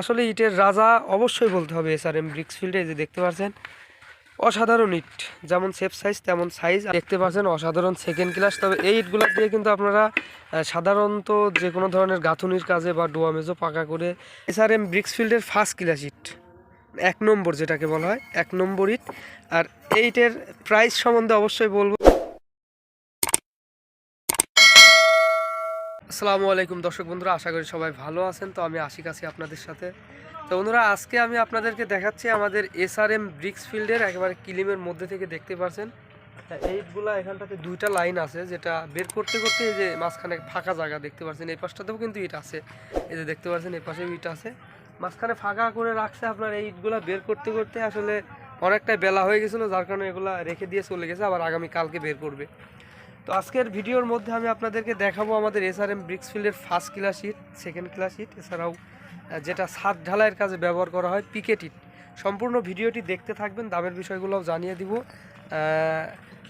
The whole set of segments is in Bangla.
আসলে ইটের রাজা অবশ্যই বলতে হবে এসআর এম ব্রিক্স ফিল্ডে যে দেখতে পাচ্ছেন অসাধারণ ইট, যেমন সেফ সাইজ তেমন সাইজ দেখতে পাচ্ছেন অসাধারণ সেকেন্ড ক্লাস তবে এই ইটগুলো দিয়ে কিন্তু আপনারা সাধারণত যে কোনো ধরনের গাঁথুনির কাজে বা ডোয়ামেজও পাকা করে এসআর এম ব্রিক্স ফিল্ডের ফার্স্ট ক্লাস ইট। এক নম্বর যেটাকে বলা হয়, এক নম্বর ইট। আর এই ইটের প্রাইস সম্বন্ধে অবশ্যই বলব আসসালামু আলাইকুম দর্শক বন্ধুরা, আশা করি সবাই ভালো আছেন। তো আমি আশিক আছি আপনাদের সাথে। তো বন্ধুরা, আজকে আমি আপনাদেরকে দেখাচ্ছি আমাদের এসআরএম ব্রিক্স ফিল্ডের একেবারে কিলিমের মধ্যে থেকে দেখতে পাচ্ছেন এইটগুলা এখানটাতে দুইটা লাইন আছে, যেটা বের করতে করতে এই যে মাঝখানে ফাঁকা জায়গা দেখতে পাচ্ছেন এই পাশটাতেও কিন্তু ইট আছে। এই যে দেখতে পাচ্ছেন এই পাশেও ইট আছে। মাঝখানে ফাঁকা করে রাখছে আপনার এই ইটগুলা বের করতে করতে। আসলে অনেকটাই বেলা হয়ে গেছিল, যার কারণে এগুলা রেখে দিয়ে চলে গেছে, আবার আগামী কালকে বের করবে। তো আজকের ভিডিওর মধ্যে আমি আপনাদেরকে দেখাবো আমাদের এস এসআরএম ব্রিক্স ফিল্ডের ফার্স্ট ক্লাস ইট সেকেন্ড ক্লাস ইট এছাড়াও যেটা ছাদ ঢালাইয়ের কাজে ব্যবহার করা হয় পিকেট ইট সম্পূর্ণ ভিডিওটি দেখতে থাকবেন, দামের বিষয়গুলোও জানিয়ে দিব।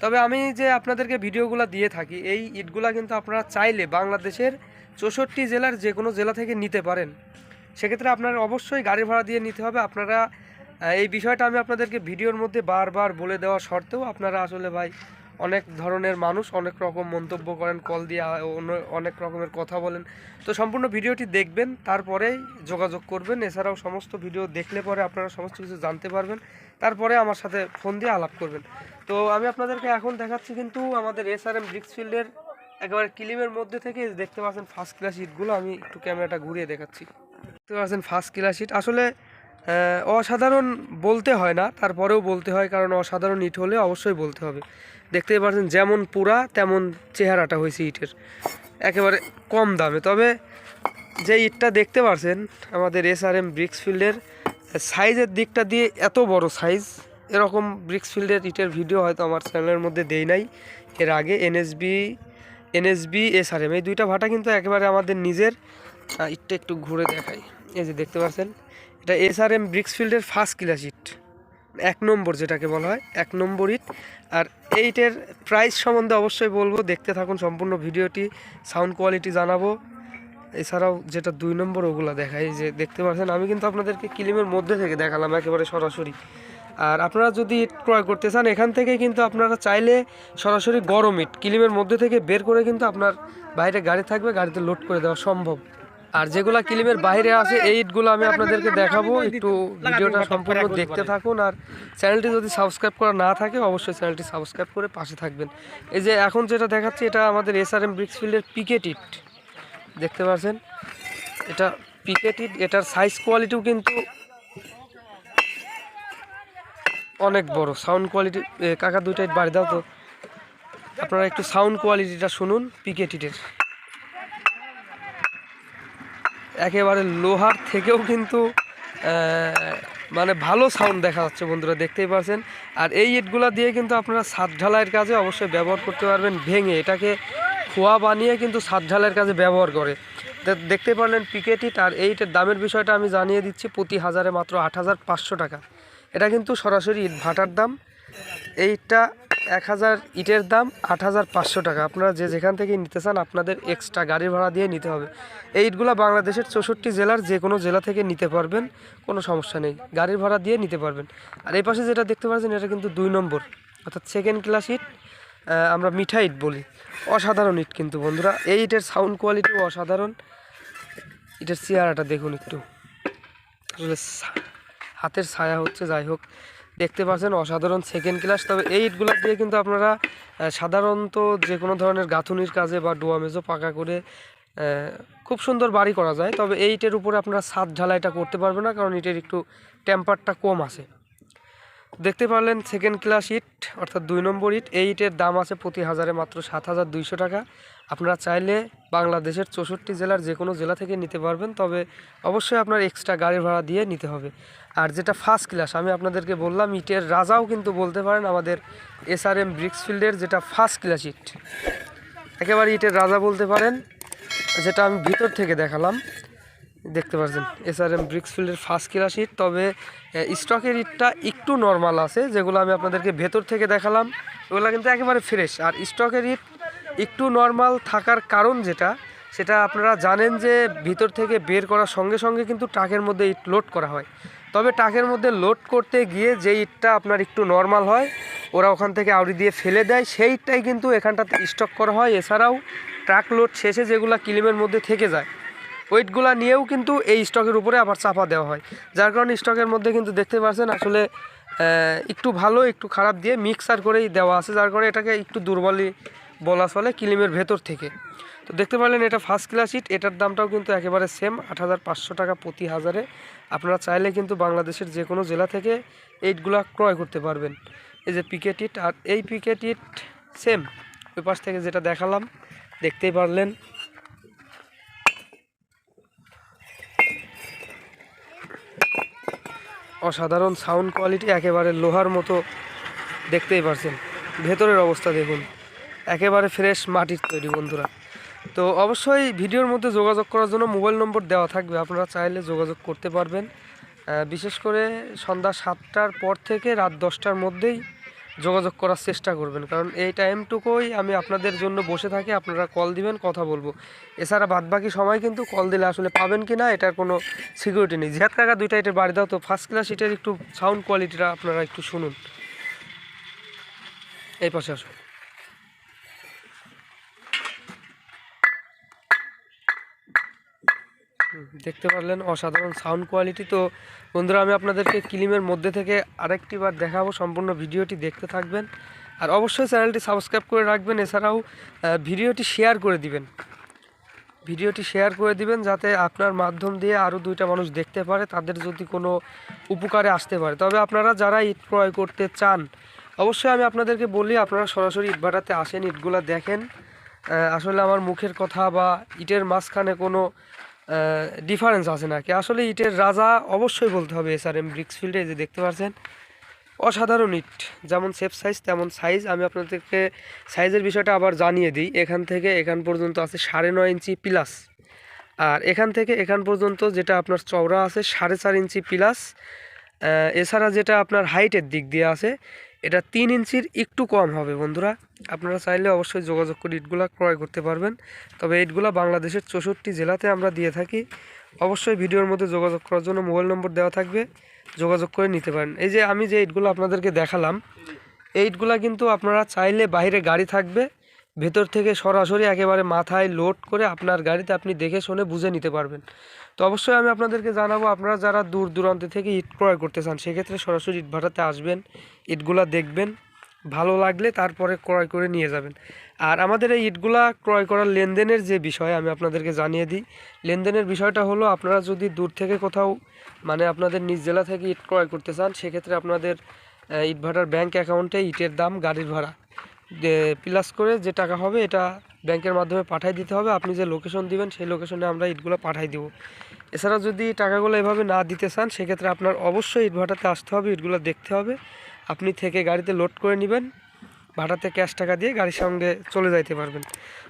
তবে আমি যে আপনাদেরকে ভিডিওগুলো দিয়ে থাকি, এই ইটগুলা কিন্তু আপনারা চাইলে বাংলাদেশের চৌষট্টি জেলার যে কোনো জেলা থেকে নিতে পারেন। সেক্ষেত্রে আপনার অবশ্যই গাড়ি ভাড়া দিয়ে নিতে হবে। আপনারা এই বিষয়টা আমি আপনাদেরকে ভিডিওর মধ্যে বারবার বলে দেওয়া সত্ত্বেও আপনারা আসলে ভাই অনেক ধরনের মানুষ অনেক রকম মন্তব্য করেন কল দিয়ে অনেক রকমের কথা বলেন। তো সম্পূর্ণ ভিডিওটি দেখবেন, তারপরেই যোগাযোগ করবেন। এছাড়াও সমস্ত ভিডিও দেখলে পরে আপনারা সমস্ত কিছু জানতে পারবেন। তারপরে আমার সাথে ফোন দিয়ে আলাপ করবেন। তো আমি আপনাদেরকে এখন দেখাচ্ছি কিন্তু আমাদের এস আর এম ব্রিক্সফিল্ডের একেবারে কিলিমের মধ্যে থেকে দেখতে পাচ্ছেন ফার্স্ট ক্লাস ইটগুলো আমি একটু ক্যামেরাটা ঘুরিয়ে দেখাচ্ছি। দেখতে পাচ্ছেন ফার্স্ট ক্লাস ইট আসলে অসাধারণ বলতে হয় না, তারপরেও বলতে হয়, কারণ অসাধারণ ইট হলে অবশ্যই বলতে হবে। দেখতেই পাচ্ছেন, যেমন পুরা, তেমন চেহারাটা হয়েছে ইটের। একেবারে কম দামে। তবে যে ইটটা দেখতে পাচ্ছেন আমাদের এস আর এম ব্রিক্স ফিল্ডের সাইজের দিকটা দিয়ে এত বড় সাইজ, এরকম ব্রিক্স ফিল্ডের ইটের ভিডিও হয়তো আমার চ্যানেলের মধ্যে দেই নাই। এর আগে NSB NSB S R M এই দুইটা ভাটা কিন্তু একেবারে আমাদের নিজের ইটটা একটু ঘুরে দেখাই। এই যে দেখতে পাচ্ছেন এটা এস আর এম ব্রিক্স ফিল্ডের ফার্স্ট ক্লাস ইট এক নম্বর যেটাকে বলা হয়, এক নম্বর ইট আর এইটের প্রাইস সম্বন্ধে অবশ্যই বলব, দেখতে থাকুন সম্পূর্ণ ভিডিওটি সাউন্ড কোয়ালিটি জানাব। এছাড়াও যেটা দুই নম্বর, ওগুলো দেখাই, যে দেখতে পাচ্ছেন, আমি কিন্তু আপনাদেরকে কিলিমের মধ্যে থেকে দেখালাম, একেবারে সরাসরি। আর আপনারা যদি ইট ক্রয় করতে চান, এখান থেকে কিন্তু আপনারা চাইলে সরাসরি গরম ইট কিলিমের মধ্যে থেকে বের করে কিন্তু আপনার বাইরে গাড়ি থাকবে, গাড়িতে লোড করে দেওয়া সম্ভব। আর যেগুলা কিলিমের বাইরে আছে, এই ইটগুলো আমি আপনাদেরকে দেখাবো। একটু ভিডিওটা সম্পূর্ণ দেখতে থাকুন। আর চ্যানেলটি যদি সাবস্ক্রাইব করা না থাকে, অবশ্যই চ্যানেলটি সাবস্ক্রাইব করে পাশে থাকবেন। এই যে এখন যেটা দেখাচ্ছি, এটা আমাদের এস আর এম ব্রিক্সফিল্ডের পিকেট ইট দেখতে পাচ্ছেন? এটা পিকেট ইট এটার সাইজ কোয়ালিটিও কিন্তু অনেক বড়। সাউন্ড কোয়ালিটি কাকা দুইটা ইট বাড়ি দাও তো। আপনারা একটু সাউন্ড কোয়ালিটিটা শুনুন পিকেট ইটের একেবারে লোহার থেকেও কিন্তু মানে ভালো সাউন্ড দেখা যাচ্ছে বন্ধুরা, দেখতেই পাচ্ছেন। আর এই ইটগুলা দিয়ে কিন্তু আপনারা ছাদ ঢালাইয়ের কাজে অবশ্যই ব্যবহার করতে পারবেন, ভেঙে। এটাকে খোয়া বানিয়ে কিন্তু ছাদ ঢালাইয়ের কাজে ব্যবহার করে। দেখতে পারলেন পিকেট ইট, আর এইটার দামের বিষয়টা আমি জানিয়ে দিচ্ছি, প্রতি হাজারে মাত্র আট হাজার পাঁচশো টাকা। এটা কিন্তু সরাসরি ইট ভাটার দাম। এইটা এক হাজার ইটের দাম আট হাজার পাঁচশো টাকা। আপনারা যে যেখান থেকে নিতে চান, আপনাদের এক্সট্রা গাড়ি ভাড়া দিয়ে নিতে হবে। এই ইটগুলো বাংলাদেশের চৌষট্টি জেলার যে কোনো জেলা থেকে নিতে পারবেন, কোনো সমস্যা নেই। গাড়ির ভাড়া দিয়ে নিতে পারবেন। আর এই পাশে যেটা দেখতে পাচ্ছেন, এটা কিন্তু দুই নম্বর। অর্থাৎ সেকেন্ড ক্লাস ইট আমরা মিঠা ইট বলি। অসাধারণ ইট কিন্তু বন্ধুরা। এই ইটের সাউন্ড কোয়ালিটিও অসাধারণ। ইটের চেহারাটা দেখুন একটু। হাতের ছায়া হচ্ছে, যাই হোক। দেখতে পাচ্ছেন অসাধারণ সেকেন্ড ক্লাস তবে এই ইটগুলো দিয়ে কিন্তু আপনারা সাধারণত যে কোনো ধরনের গাঁথুনির কাজে বা ডোয়ামেজও পাকা করে খুব সুন্দর বাড়ি করা যায়। তবে এই ইটের উপরে আপনারা ছাদ ঢালাইটা করতে পারবে না, কারণ ইটের একটু টেম্পারটা কম আছে। দেখতে পারলেন সেকেন্ড ক্লাস ইট, অর্থাৎ দুই নম্বর ইট। এই ইটের দাম আছে প্রতি হাজারে মাত্র সাত হাজার দুইশো টাকা। আপনারা চাইলে বাংলাদেশের চৌষট্টি জেলার যে কোনো জেলা থেকে নিতে পারবেন, তবে অবশ্যই আপনার এক্সট্রা গাড়ি ভাড়া দিয়ে নিতে হবে। আর যেটা ফার্স্ট ক্লাস আমি আপনাদেরকে বললাম, ইটের রাজাও কিন্তু বলতে পারেন আমাদের এস আর এম ব্রিক্সফিল্ডের যেটা ফার্স্ট ক্লাস ইট। একেবারে ইটের রাজা বলতে পারেন, যেটা আমি ভিতর থেকে দেখালাম। দেখতে পাচ্ছেন এসআরএম আর এম ব্রিক্সফিল্ডের ফার্স্ট ক্লাস ইট তবে স্টকের ইটটা একটু নর্মাল আছে, যেগুলো আমি আপনাদেরকে ভেতর থেকে দেখালাম, ওগুলো কিন্তু একেবারে ফ্রেশ আর স্টকের ইট একটু নর্মাল থাকার কারণ যেটা, সেটা আপনারা জানেন যে ভিতর থেকে বের করার সঙ্গে সঙ্গে কিন্তু ট্রাকের মধ্যে ইট লোড করা হয়। তবে ট্রাকের মধ্যে লোড করতে গিয়ে যে ইটটা আপনার একটু নর্মাল হয়, ওরা ওখান থেকে আউরি দিয়ে ফেলে দেয়। সেই ইটটাই কিন্তু এখানটাতে স্টক করা হয়। এছাড়াও ট্রাক লোড শেষে যেগুলো কিলিমের মধ্যে থেকে যায় ওয়েটগুলো নিয়েও কিন্তু এই স্টকের উপরে আবার চাপা দেওয়া হয়। যার কারণে স্টকের মধ্যে কিন্তু দেখতে পাচ্ছেন আসলে একটু ভালো, একটু খারাপ দিয়ে মিক্সার করেই দেওয়া আছে, যার কারণে এটাকে একটু দুর্বলই বলা চলে কিলিমের ভেতর থেকে। তো দেখতে পারলেন এটা ফার্স্ট ক্লাস ইট এটার দামটাও কিন্তু একেবারে সেম আট হাজার পাঁচশো টাকা প্রতি হাজারে। আপনারা চাইলে কিন্তু বাংলাদেশের যে কোনো জেলা থেকে এইটগুলা ক্রয় করতে পারবেন। এই যে পিকেট ইট আর এই পিকেট ইট সেম ওই পাশ থেকে যেটা দেখালাম, দেখতেই পারলেন। অসাধারণ সাউন্ড কোয়ালিটি একেবারে লোহার মতো দেখতেই পারছেন। ভেতরের অবস্থা দেখুন। একেবারে ফ্রেশ মাটির তৈরি বন্ধুরা। তো অবশ্যই ভিডিওর মধ্যে যোগাযোগ করার জন্য মোবাইল নম্বর দেওয়া থাকবে। আপনারা চাইলে যোগাযোগ করতে পারবেন। বিশেষ করে সন্ধ্যা সাতটার পর থেকে রাত দশটার মধ্যেই যোগাযোগ করার চেষ্টা করবেন। কারণ এই টাইমটুকুই আমি আপনাদের জন্য বসে থাকি, আপনারা কল দিবেন, কথা বলব। এছাড়া বাদবাকি সময় কিন্তু কল দিলে আসলে পাবেন কি না, এটার কোনো সিকিউরিটি নেই। জিহাদ কাকা দুইটা এটা বাড়ি দাও তো ফার্স্ট ক্লাস এটার একটু সাউন্ড কোয়ালিটিটা আপনারা একটু শুনুন। এই পাশে আসুন দেখতে পারলেন অসাধারণ সাউন্ড কোয়ালিটি তো। বন্ধুরা, আমি আপনাদেরকে ক্লিমের মধ্যে থেকে আরেকটি বার দেখাবো, সম্পূর্ণ ভিডিওটি দেখতে থাকবেন। আর অবশ্যই চ্যানেলটি সাবস্ক্রাইব করে রাখবেন, এছাড়াও ভিডিওটি শেয়ার করে দিবেন। ভিডিওটি শেয়ার করে দিবেন যাতে আপনার মাধ্যম দিয়ে আরও দুইটা মানুষ দেখতে পারে, তাদের যদি কোনো উপকারে আসতে পারে। তবে আপনারা যারা ইট ক্রয় করতে চান, অবশ্যই আমি আপনাদেরকে বলি, আপনারা সরাসরি ইট ভাটাতে আসেন ইটগুলো দেখেন। আসলে আমার মুখের কথা বা ইটের মাঝখানে কোনো ডিফারেন্স আছে নাকি? আসলে ইটের রাজা অবশ্যই বলতে হবে এসআরএম ব্রিক্স ফিল্ডে যে দেখতে পাচ্ছেন অসাধারণ ইট। যেমন সেফ সাইজ তেমন সাইজ আমি আপনাদেরকে সাইজের বিষয়টা আবার জানিয়ে দিই। এখান থেকে এখান পর্যন্ত আছে সাড়ে নয় ইঞ্চি প্লাস আর এখান থেকে এখান পর্যন্ত যেটা আপনার চওড়া আছে, সাড়ে চার ইঞ্চি প্লাস এছাড়া যেটা আপনার হাইটের দিক দিয়ে আছে এটা তিন ইঞ্চির একটু কম হবে বন্ধুরা। আপনারা চাইলে অবশ্যই যোগাযোগ করে ইটগুলা ক্রয় করতে পারবেন। তবে ইটগুলা বাংলাদেশের চৌষট্টি জেলাতে আমরা দিয়ে থাকি। অবশ্যই ভিডিওর মধ্যে যোগাযোগ করার জন্য মোবাইল নম্বর দেওয়া থাকবে। যোগাযোগ করে নিতে পারেন। এই যে আমি যে ইটগুলো আপনাদেরকে দেখালাম, এই ইটগুলা কিন্তু আপনারা চাইলে বাইরে গাড়ি থাকবে। ভেতর থেকে সরাসরি একেবারে মাথায় লোড করে আপনার গাড়িতে আপনি দেখে শুনে বুঝে নিতে পারবেন। তো অবশ্যই আমি আপনাদেরকে জানাব, আপনারা যারা দূর দূরান্ত থেকে ইট ক্রয় করতে চান, সেক্ষেত্রে সরাসরি ইট ভাটাতে আসবেন, ইটগুলা দেখবেন, ভালো লাগলে তারপরে ক্রয় করে নিয়ে যাবেন। আর আমাদের এই ইটগুলা ক্রয় করার লেনদেনের যে বিষয় আমি আপনাদেরকে জানিয়ে দিই, লেনদেনের বিষয়টা হলো আপনারা যদি দূর থেকে কোথাও মানে আপনাদের নিজ জেলা থেকে ইট ক্রয় করতে চান, সেক্ষেত্রে আপনাদের ইট ভাটার ব্যাংক অ্যাকাউন্টে ইটের দাম, গাড়ির ভাড়া। প্লাস করে যে টাকা হবে এটা ব্যাংকের মাধ্যমে পাঠিয়ে দিতে হবে। আপনি যে লোকেশন দিবেন, সেই লোকেশনে আমরা ইটগুলো পাঠিয়ে দেবো। এছাড়া যদি টাকাগুলো এভাবে না দিতে চান, সেক্ষেত্রে আপনার অবশ্যই ইট ভাটাতে আসতে হবে, ইটগুলো দেখতে হবে। আপনি থেকে গাড়িতে লোড করে নেবেন ভাড়াতে ক্যাশ টাকা দিয়ে গাড়ির সঙ্গে চলে যাইতে পারবেন।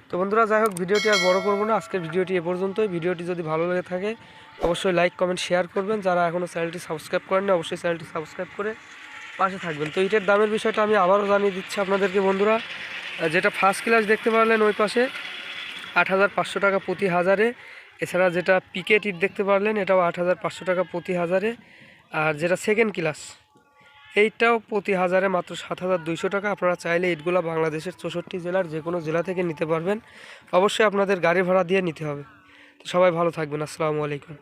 তো বন্ধুরা, যাই হোক, ভিডিওটি আর বড় করব না। আজকের ভিডিওটি এ পর্যন্তই। ভিডিওটি যদি ভালো লেগে থাকে, অবশ্যই লাইক কমেন্ট শেয়ার করবেন। যারা এখনও চ্যানেলটি সাবস্ক্রাইব করেননি, অবশ্যই চ্যানেলটি সাবস্ক্রাইব করে পাশে থাকবেন। তো ইটের দামের বিষয়টা আমি আবারও জানিয়ে দিচ্ছি আপনাদেরকে বন্ধুরা। যেটা ফার্স্ট ক্লাস দেখতে পারলেন ওই পাশে আট হাজার পাঁচশো টাকা প্রতি হাজারে। এছাড়া যেটা পিকেট ইট দেখতে পারলেন, এটাও আট হাজার পাঁচশো টাকা প্রতি হাজারে। আর যেটা সেকেন্ড ক্লাস এইটাও প্রতি হাজারে মাত্র সাত হাজার দুইশো টাকা। আপনারা চাইলে ইটগুলো বাংলাদেশের চৌষট্টি জেলার যে কোনো জেলা থেকে নিতে পারবেন। অবশ্যই আপনাদের গাড়ি ভাড়া দিয়ে নিতে হবে। তো সবাই ভালো থাকবেন। আসসালামু আলাইকুম।